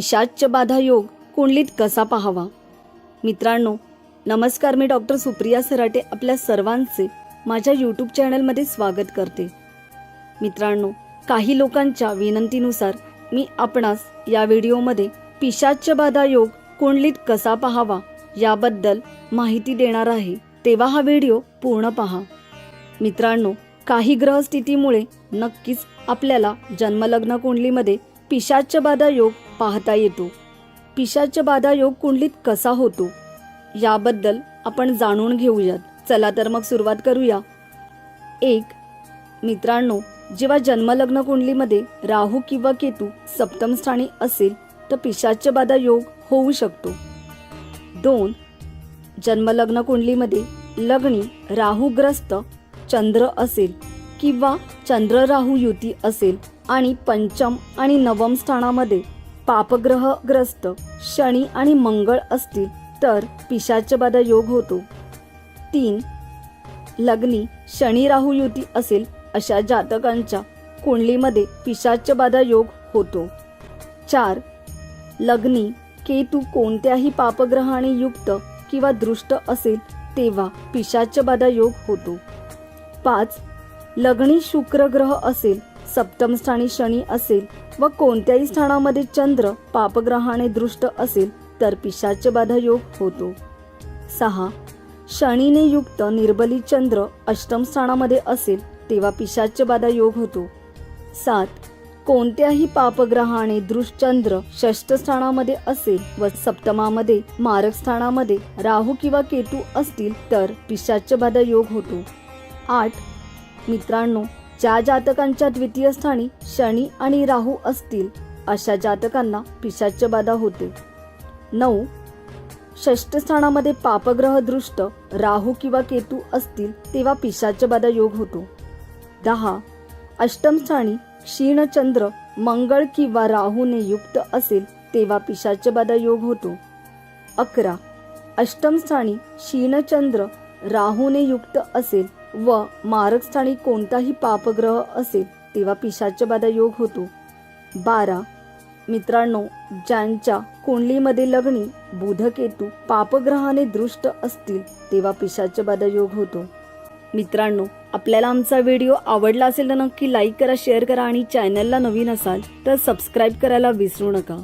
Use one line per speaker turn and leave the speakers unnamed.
पिशाच्य बाधा योग कुंडलीत कसा पाहावा? मित्रांनो नमस्कार. मी डॉक्टर सुप्रिया सराटे आपल्या सर्वांचे माझ्या यूट्यूब चॅनलमध्ये स्वागत करते. मित्रांनो काही लोकांच्या विनंतीनुसार मी आपणास या व्हिडिओमध्ये पिशाच्य बाधा योग कुंडलीत कसा पाहावा याबद्दल माहिती देणार आहे. तेव्हा हा व्हिडिओ पूर्ण पहा. मित्रांनो काही ग्रहस्थितीमुळे नक्कीच आपल्याला जन्मलग्न कुंडलीमध्ये पिशाच्य बाधा योग पाहता येतो. पिशाच्य बाधा योग कुंडलीत कसा होतो? याबद्दल आपण जाणून घेऊयात. चला तर मग सुरुवात करूया. एक मित्रांनो जेव्हा जन्मलग्न कुंडलीमध्ये राहू किंवा केतू सप्तम स्थानी असेल तर पिशाच्य बाधा योग होऊ शकतो. दोन जन्मलग्न कुंडलीमध्ये लग्नी राहुग्रस्त चंद्र असेल किंवा चंद्र राहू युती असेल आणि पंचम आणि नवम स्थानामध्ये पापग्रहग्रस्त शनी आणि मंगळ असतील तर पिशाचबाधा योग होतो. तीन लग्नी शनी राहू युती असेल अशा जातकांच्या कुंडलीमध्ये पिशाचबाधा योग होतो. चार लग्नी केतू कोणत्याही पापग्रहाने युक्त किंवा दृष्ट असेल तेव्हा पिशाचबाधा योग होतो. पाच लग्नी शुक्र ग्रह असेल सप्तम स्थानी शनी असेल व कोणत्याही स्थानामध्ये चंद्र पापग्रहाने दृष्ट असेल तर पिशाच बाधा योग होतो. सहा. शनीने युक्त निर्बली चंद्र अष्टम स्थानामध्ये असेल तेव्हा पिशाच बाधा योग होतो. सात. कोणत्याही पापग्रहाने दृष्चंद्र षष्ठ स्थानामध्ये असेल व सप्तमामध्ये मारक स्थानामध्ये राहू किंवा केतू असतील तर पिशाच बाधा योग होतो. आठ. मित्रांनो ज्या जातकांच्या द्वितीय स्थानी शनी आणि राहू असतील अशा जातकांना पिशाच्य बाधा होते. नऊ. षष्ठ स्थानामध्ये पापग्रह दृष्ट राहू किंवा केतू असतील तेव्हा पिशाच्य बाधा योग होतो. दहा. अष्टम स्थानी क्षीणचंद्र मंगळ किंवा राहूने युक्त असेल तेव्हा पिशाच्य बाधा योग होतो. अकरा. अष्टम स्थानी क्षीणचंद्र राहूने युक्त असेल व मारक स्थानी कोणताही पापग्रह असेल तेव्हा पिशाच्य बाधा योग होतो. बारा. मित्रांनो ज्यांच्या कुंडलीमध्ये लग्नी बुधकेतू पापग्रहाने दृष्ट असतील तेव्हा पिशाच्य बाधा योग होतो. मित्रांनो आपल्याला आमचा व्हिडिओ आवडला असेल तर नक्की लाईक करा शेअर करा आणि चॅनलला नवीन असाल तर सबस्क्राईब करायला विसरू नका.